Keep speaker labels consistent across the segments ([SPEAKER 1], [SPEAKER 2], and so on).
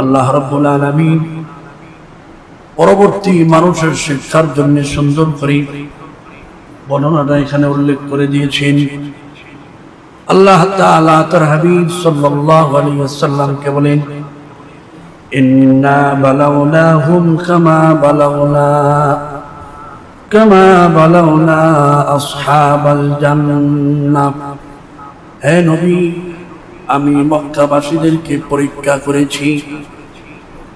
[SPEAKER 1] আল্লাহ রব্বুল আলমিন পরবর্তী মানুষের শিক্ষার জন্য সুন্দর করে বর্ণনাটা এখানে উল্লেখ করে দিয়েছেন। আল্লাহ তাআলা তার হাবিব সাল্লাল্লাহু আলাইহি ওয়াসাল্লামকে বলেন, ইন্না বালাগনাহুম কামা বালাগনা কামা বালাগনা আসহাবাল জান্নাহ। হে নবী আমি মক্কাবাসীদেরকে পরীক্ষা করেছি।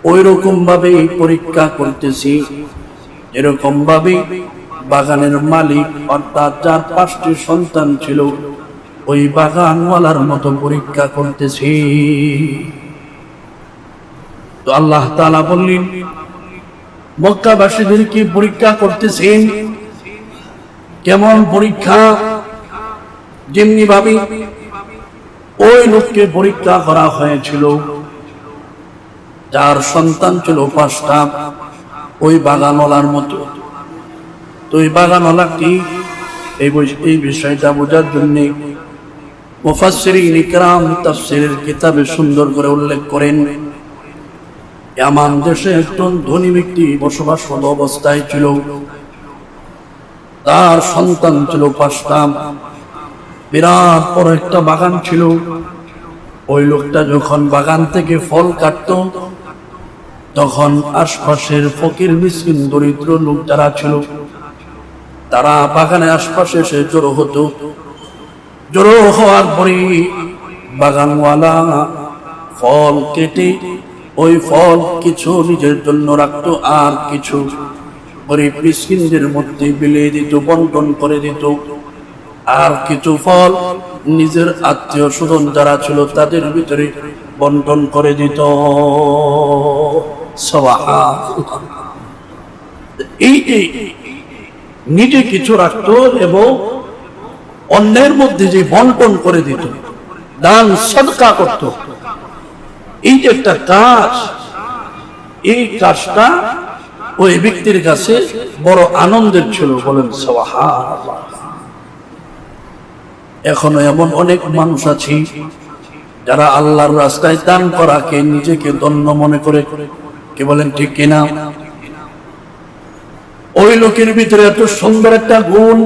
[SPEAKER 1] ওই রকম ভাবে পরীক্ষা করতেছি। এরকম ভাবে বাগানের মালিক, অর্থাৎ যার পাঁচটি সন্তান ছিল, ওই বাগানওয়ালার মতো পরীক্ষা করতেছি। তো আল্লাহ তাআলা বললেন, মক্কাবাসীদেরকে পরীক্ষা করতেছেন কেমন পরীক্ষা? যেমনি ভাবে ওই লোককে পরীক্ষা করা হয়েছিল। যার সন্তান ছিল পাঁচটা, ওই বাগানওয়ালার মতো। তো ওই বাগানওয়ালা কি এই এই বিষয়টা বোঝার জন্য মুফাসসিরিন ইকরাম তাফসীরের কিতাবে সুন্দর করে উল্লেখ করেন এমন দেশে একজন ধনী ব্যক্তি বসবাসরত অবস্থায় ছিল। তার সন্তান ছিল পাঁচটা। বিরাট বড় একটা বাগান ছিল। ওই লোকটা যখন বাগান থেকে ফল কাটত, তখন আশপাশের ফকির মিসকিন দরিদ্র লোক যারা ছিল, তারা বাগানের আশপাশে এসে জড়ো হতো। জড়ো হওয়ার পরে বাগানওয়ালা ফল কেটে ওই ফল কিছু নিজের জন্য রাখতো আর কিছু গরিব মিসকিনদের মধ্যে বিলিয়ে দিত, বন্টন করে দিত। আর কিছু ফল নিজের আত্মীয় স্বজন যারা ছিল তাদের ভিতরে বন্টন করে দিত। এই, নিজে কিছু রাখতো এবং অন্যের মধ্যে যে বন্টন করে দিত, দান, সদকা করত। এই যে একটা কাজ, এই কাজটা ওই ব্যক্তির কাছে বড় আনন্দের ছিল বলেন সুবহানাল্লাহ। এখনও এমন অনেক মানুষ আছি যারা আল্লাহর রাস্তায় দান করাকে নিজেকে ধন্য মনে করে। কে বলেন ঠিক কিনা? ওই লোকের ভিতরে এত সুন্দর একটা গুণ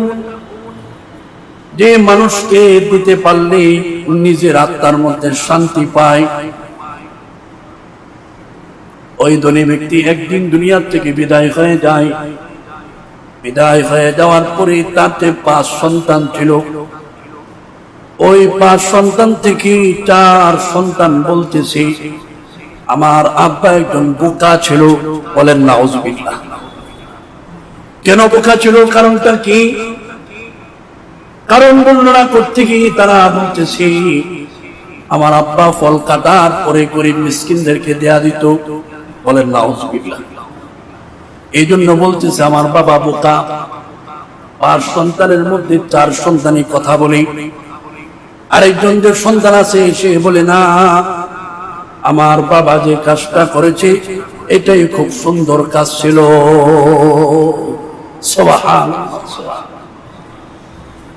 [SPEAKER 1] যে মানুষকে দিতে পারলে নিজের আত্মার মধ্যে শান্তি পায়। ওই ধনী ব্যক্তি একদিন দুনিয়ার থেকে বিদায় হয়ে যায়। বিদায় হয়ে যাওয়ার পরে তাতে পাঁচ সন্তান ছিল ওই পাঁচ সন্তান থেকে চার সন্তান বলতেছে, আমার আব্বা একজন বোকা ছিল। বলেন না কেন বোকা ছিল? কারণটা কি? কারণ বর্ণনা করতে গিয়ে তারা বলতেছে, আমার আব্বা ফল কাটার পরে গরিব মিসকিনদেরকে দেয়া দিত। বলেন না এই জন্য বলতেছে, আমার বাবা বোকা। পাঁচ সন্তানের মধ্যে চার সন্তানই কথা বলে। আরেকজন যে সন্তান আছে, সে বলে, না, আমার বাবা যে কাজটা করেছে, এটাই খুব সুন্দর কাজ ছিল।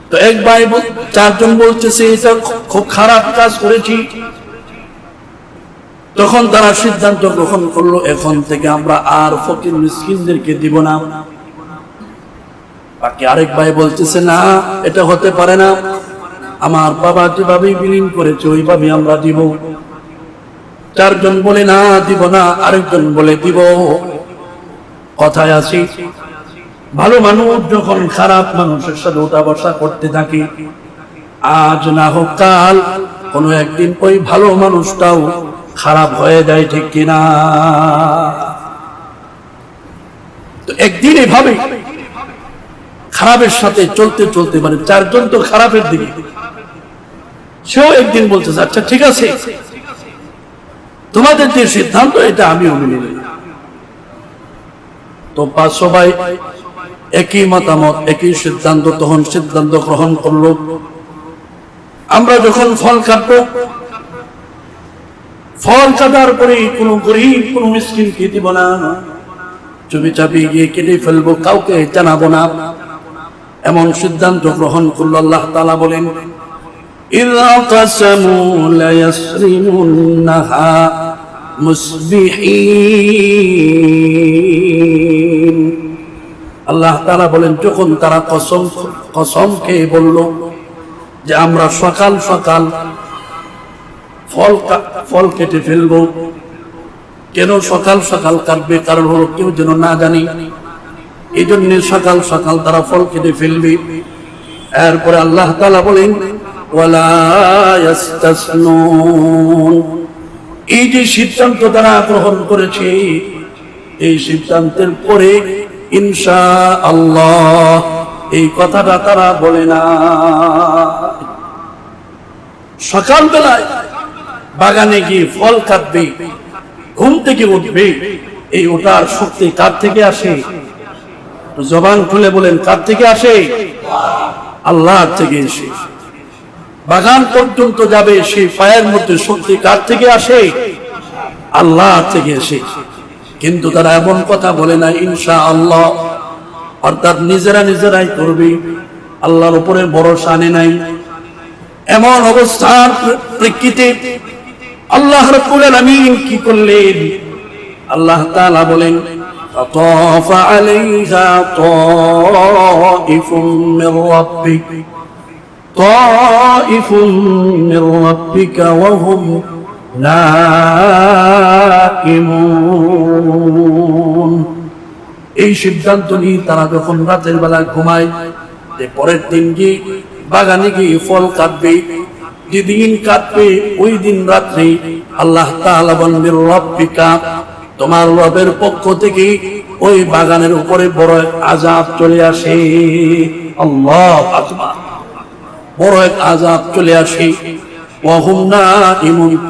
[SPEAKER 1] তো এক ভাই চারজন বলতেছে, এটা খুব খারাপ কাজ করেছি। তখন তারা সিদ্ধান্ত গ্রহণ করল, এখন থেকে আমরা আর ফকির মিসকিনদেরকে দিব না। বাকি আরেক ভাই বলতেছে, না, এটা হতে পারে না। আমার বাবা যেভাবে বিলীন করেছে ওইভাবে আমরা দিব। চারজন বলে না, দিব না, আরেকজন বলে দিব। কথায় আছি, ভালো মানুষ যখন খারাপ মানুষের সাথে উঠা বসা করতে থাকে, আজ না হোক কাল, কোনো একদিন ওই ভালো মানুষটাও খারাপ হয়ে যায়, ঠিক কিনা? তো একদিন এভাবে খারাপের সাথে চলতে চলতে মানে চারজন তো খারাপের দিকে সেও একদিন বলতেছে আচ্ছা ঠিক আছে। তোমাদের যে সিদ্ধান্ত, এটা আমিও মেনে নিই তো পাঁচ সবাই একই মতামত, একই সিদ্ধান্ত তখন সিদ্ধান্ত গ্রহণ করল। আমরা যখন ফল কাটবো ফল কাটার পরে কোন গরিব, কোন মিসকিনকে দিব না? চুপি চাপি গিয়ে কেটে ফেলব, কাউকে জানাব না। এমন সিদ্ধান্ত গ্রহণ করল, আল্লাহ তালা বলেন إذا قسموا ليسرمنها মুসবিহিন আল্লাহ তাআলা বলেন যখন তারা কসম কসম খেয়ে বলল যে আমরা সকাল সকাল ফল কা- ফল কেটে ফেলবো কেন সকাল সকাল কাটবে কারণ হলো কেউ যেন না জানি এই জন্য সকাল সকাল তারা ফল কেটে ফেলবে এরপরে আল্লাহ তাআলা বলেন ওয়ালা ইয়াস্তাসনুন। এই যে সিদ্ধান্ত তারা গ্রহণ করেছে, এই সিদ্ধান্তের পরে ইনশা আল্লাহ এই কথাটা তারা বলে না। সকালবেলায় বাগানে গিয়ে ফল কাটবে, ঘুম থেকে উঠবে, এই ওটার শক্তি কার থেকে আসে? জবান খুলে বলেন, কার থেকে আসে? আল্লাহর থেকে এসে। বাগান পর্যন্ত যাবে সেই পায়ের মধ্যে শক্তি কার থেকে আসে আল্লাহ থেকে এসে কিন্তু তারা এমন কথা বলে না ইনশা আল্লাহ অর্থাৎ নিজেরা নিজেরাই করবে আল্লাহর উপরে ভরসা আনে নাই এমন অবস্থার প্রেক্ষিতে আল্লাহ রাব্বুল আলামিন কি করলেন আল্লাহ তাআলা বলেন فطاف عليها طائف من ربك طائف من ربك وهم نائمون এই সিদ্ধান্ত নিয়ে তারা যখন রাতের বেলা ঘুমায় যে পরের দিন গিয়ে বাগানে গিয়ে ফল কাটবে যেদিন কাটবে ওই দিন রাত্রে আল্লাহ তাআলা বলবেন রব্বিকা তোমার রবের পক্ষ থেকে ওই বাগানের উপরে বড় এক আজাব চলে আসে আল্লাহ আকবার বড় এক আজাব চলে আসে।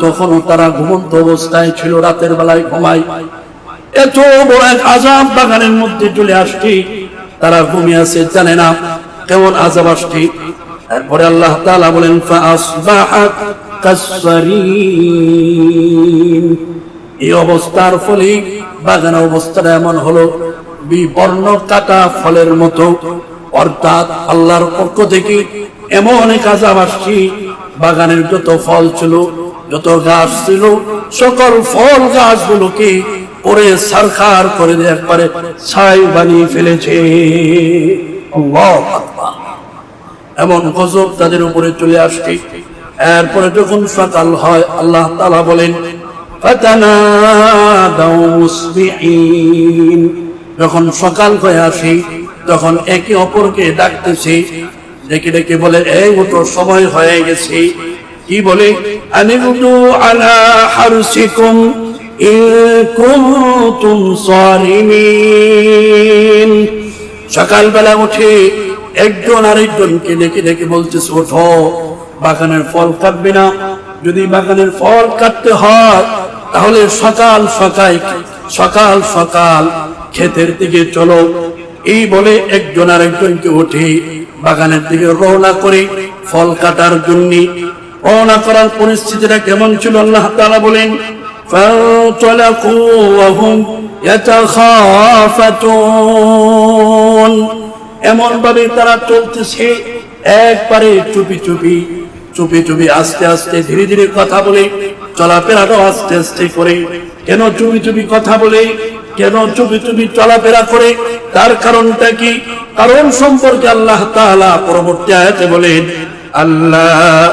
[SPEAKER 1] তখনও তারা ঘুমন্ত অবস্থায় ছিল, রাতের বেলায় ঘুমায়। এত বড় এক আজাব বাগানের মধ্যে চলে আসছে। তারা ঘুমিয়ে আছে, জানে না কেমন আজাব আসছে। এরপরে আল্লাহ তাআলা বলেন এই অবস্থার ফলে বাগানের অবস্থাটা এমন হলো, বিবর্ণ কাটা ফলের মতো। অর্থাৎ আল্লাহর পক্ষ থেকে এমন এক আজাব আসছে। বাগানের যত ফল ছিল, যত গাছ ছিল, সকল ফল গাছগুলোকে পরে সারখার করে একবারে ছাই বানিয়ে ফেলেছে। এমন গজব তাদের উপরে চলে আসছে। এরপরে যখন সকাল হয়, আল্লাহ তালা বলেন যখন সকাল হয়ে আসি, তখন একে অপরকে ডাকতেছে ডেকে ডেকে বলে, এই ওটো সময় হয়ে গেছে। কি বলে? আনিগুদু আলা হারসিকুম সকালবেলা উঠে একজন আরেকজনকে ডেকে ডেকে বলতেছে, ওঠো, বাগানের ফল কাটবে না। যদি বাগানের ফল কাটতে হয়, তাহলে সকাল সকাল সকাল সকাল ক্ষেতের দিকে চলো। এই বলে একজন আরেকজনকে উঠে বাগানের দিকে রওনা করে ফল কাটার জন্য রওনা করার পরিস্থিতিটা কেমন ছিল আল্লাহ তাআলা বলেন فانطلقوا وهم يتخافتون এমন ভাবে তারা চলতেছে একবারে চুপি চুপি চুপি চুপি আস্তে আস্তে ধীরে ধীরে কথা বলে চলাফেরাটাও আস্তে আস্তে করে কেন চুপি চুপি কথা বলে কেন চুপি চুপি চলাফেরা করে তার কারণটা কি? কারণ সম্পর্কে আল্লাহ তাআলা পরবর্তী আয়াতে বলেন, আল্লাহ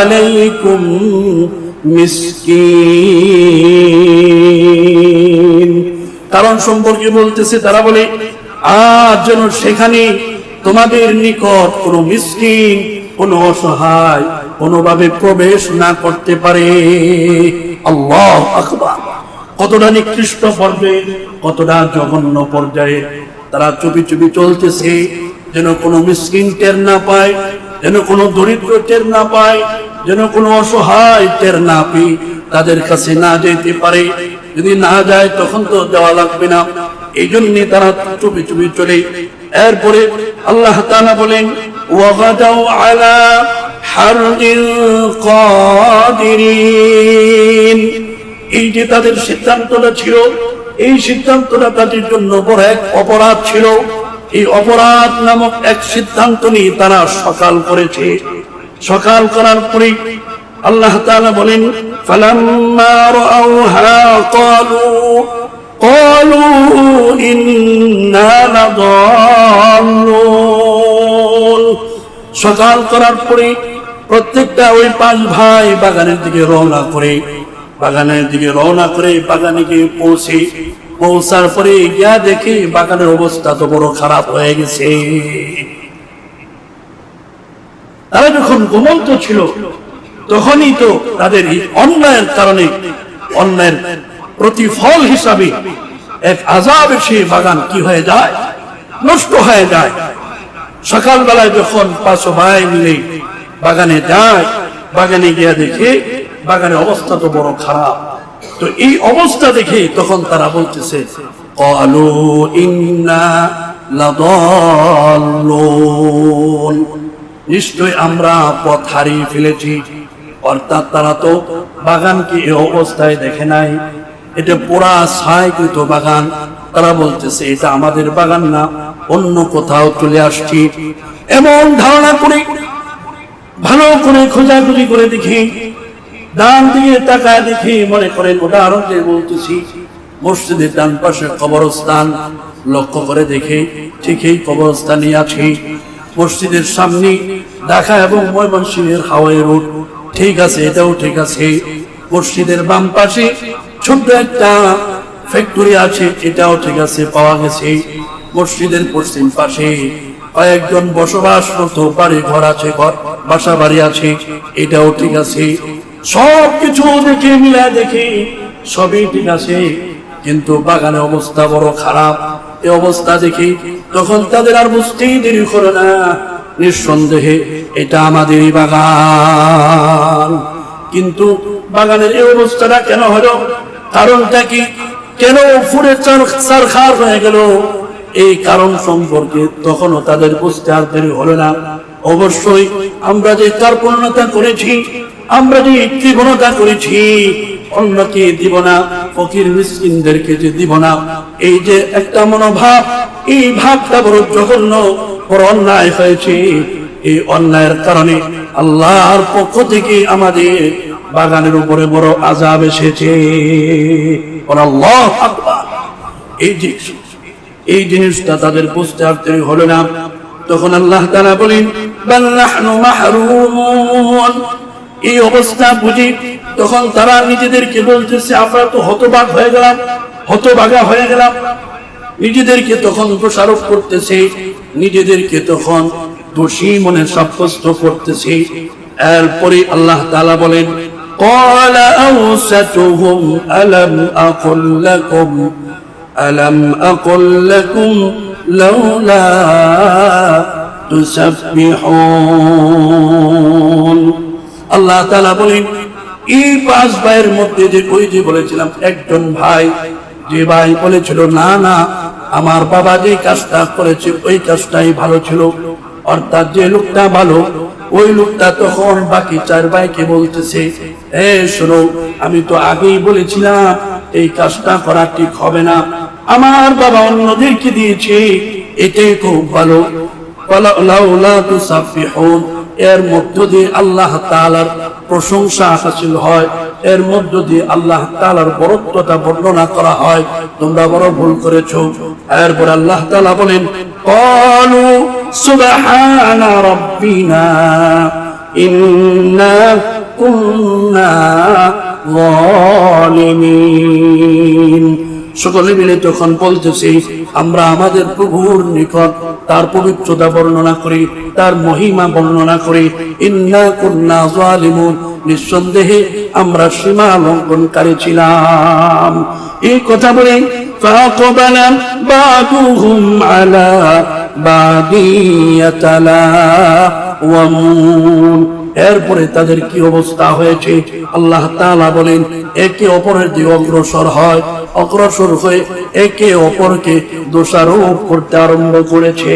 [SPEAKER 1] আলাইকুম কারণ সম্পর্কে বলতেছে, তারা বলে, আজ যেন সেখানে তোমাদের নিকট কোনো মিসকিন, কোনো অসহায় কোনোভাবে প্রবেশ না করতে পারে। আল্লাহ আকবার। কতটা নিকৃষ্ট পর্যায়ে, কতটা জঘন্য পর্যায়ে তারা চুপি চুপি চলতেছে, যেন কোনো মিসকিন টের না পায়, যেন কোনো দরিদ্র টের না পায়, যেন কোনো অসহায় টের না পেয়ে তাদের কাছে না যেতে পারে। যদি না যায়, তখন তো দেওয়া লাগবে না। এই জন্য তারা চুপি চুপি চলে। এরপরে আল্লাহ তাআলা বলেন আলা কাদিরিন। এই যে তাদের সিদ্ধান্তটা ছিল এই সিদ্ধান্তটা তাদের জন্য বড় এক অপরাধ ছিল এই অপরাধ নামক এক সিদ্ধান্ত নিয়ে তারা সকাল করেছে সকাল করার পরে আল্লাহ তাআলা বলেন ফালাম্মা রাআউহা ক্বালু قالوا إنا لضالون সকাল করার পরে প্রত্যেকটা ওই পাঁচ ভাই বাগানের দিকে রওনা করে বাগানের দিকে রওনা করে বাগানে গিয়ে পৌঁছে, পৌঁছার পরে গিয়া দেখে বাগানের অবস্থা তো বড় খারাপ হয়ে গেছে। তারা যখন ঘুমন্ত ছিল, তখনই তো তাদের অন্যায়ের কারণে, অন্যায়ের প্রতিফল হিসাবে এক আজাব এসে বাগান কি হয়ে যায়? নষ্ট হয়ে যায়। সকালবেলায় যখন পাঁচ ভাই মিলে বাগানে যায়, বাগানে গিয়া দেখে বাগানের অবস্থা তো বড় খারাপ। তো এই অবস্থা দেখে তখন তারা বলতেছে, কলু ইন্না নিশ্চয় আমরা পথ হারিয়ে ফেলেছি। অর্থাৎ তারা তো বাগানকে এই অবস্থায় দেখে নাই। এটা পুরা ছায়াকৃত বাগান। তারা বলতেছে, এটা আমাদের বাগান না, অন্য কোথাও চলে আসছি। এমন ধারণা করে, ভালো করে খোঁজাখুঁজি করে দেখি ডান দিকে তাকায় দেখি মনে করেন উদাহরণ দিয়ে বলতেছি, মসজিদের ডান পাশে কবরস্থান। লক্ষ্য করে দেখে ঠিক এই কবরস্থানে আছি। মসজিদের সামনে ঢাকা এবং ময়মনসিংহের হাওয়াই রোড। ঠিক আছে, এটাও ঠিক আছে। মসজিদের বাম পাশে ছোট্ট একটা ফ্যাক্টরি আছে, এটাও ঠিক আছে, পাওয়া গেছে। মসজিদের পশ্চিম পাশে কয়েকজন বসবাস বসবাসরত বাড়ি ঘর আছে, ঘর, বাসা বাড়ি আছে, এটাও ঠিক আছে। সব কিছু দেখে মিলা দেখি, সবই ঠিক আছে, কিন্তু বাগানের অবস্থা বড় খারাপ। এ অবস্থা দেখি, তখন তাদের আর বুঝতেই দেরি করে না। নিঃসন্দেহে এটা আমাদেরই বাগান। কিন্তু বাগানের এই অবস্থাটা কেন হলো? কারণটা কি? কেন ফুরে চার খার হয়ে গেল? এই কারণ সম্পর্কে তখনও তাদের বুঝতে আর দেরি হলো না। অবশ্যই আমরা যে তার কার্পণ্যতা করেছি আমরা যে তীব্রতা করেছি, অন্যকে দিব না, ফকির মিসকিনদেরকে যে দিব না। এই যে একটা মনোভাব, এই ভাবটা বড় জঘন্য, বড় অন্যায় হয়েছে। এই অন্যায়ের কারণে আল্লাহর পক্ষ থেকে আমাদের বাগানের উপরে বড় আজাব এসেছে। এই যে, এই জিনিসটা তাদের বুঝতে আর হলো না। তখন আল্লাহ তারা বলেন এই অবস্থা বুঝি তখন তারা নিজেদেরকে বলতেছে আমরা তো হতবাক হয়ে গেলাম হতবাগা হয়ে গেলাম নিজেদেরকে তখন দোষারোপ করতেছে নিজেদেরকে তখন দোষী মনে সাব্যস্ত করতেছে এরপরে আল্লাহ তাআলা বলেন قال أوسطهم ألم أقل لكم ألم أقل لكم لولا تسبحون আল্লাহ তাআলা বলেন, এই পাঁচ ভাইয়ের মধ্যে যে ওই যে বলেছিলাম, একজন ভাই, যে ভাই বলেছিল, না না, আমার বাবা যে কাজটা করেছে, ওই কাজটাই ভালো ছিল। অর্থাৎ যে লোকটা ভালো, ওই লোকটা তখন বাকি চার ভাইকে বলতেছে শোনো, আমি তো আগেই বলেছিলাম, এই কাজটা করা ঠিক হবে না। আমার বাবা অন্যদেরকে দিয়েছে, এটাই খুব ভালো। লাউলা তুসাব্বিহুন এর মধ্য দিয়ে আল্লাহ তালার প্রশংসা হাসিল হয়, এর মধ্য দিয়ে আল্লাহ তালার বরত্বতা বর্ণনা করা হয়। তোমরা বড় ভুল করেছ। এরপর আল্লাহ তালা বলেন ইন্না কুন্না সকলে মিলে তখন বলতেছি আমরা আমাদের প্রভুর নিকট তার পবিত্রতা বর্ণনা করি তার মহিমা বর্ণনা করি ইন্না কুন্না জালিমুন নিঃসন্দেহে আমরা সীমা লঙ্ঘনকারী ছিলাম এই কথা বলে فأقبل بعضهم على بعض يتلاومون এরপরে তাদের কি অবস্থা হয়েছে? আল্লাহ তালা বলেন, একে অপরের দিকে অগ্রসর হয়। অগ্রসর হয়ে একে অপরকে দোষারোপ করতে আরম্ভ করেছে।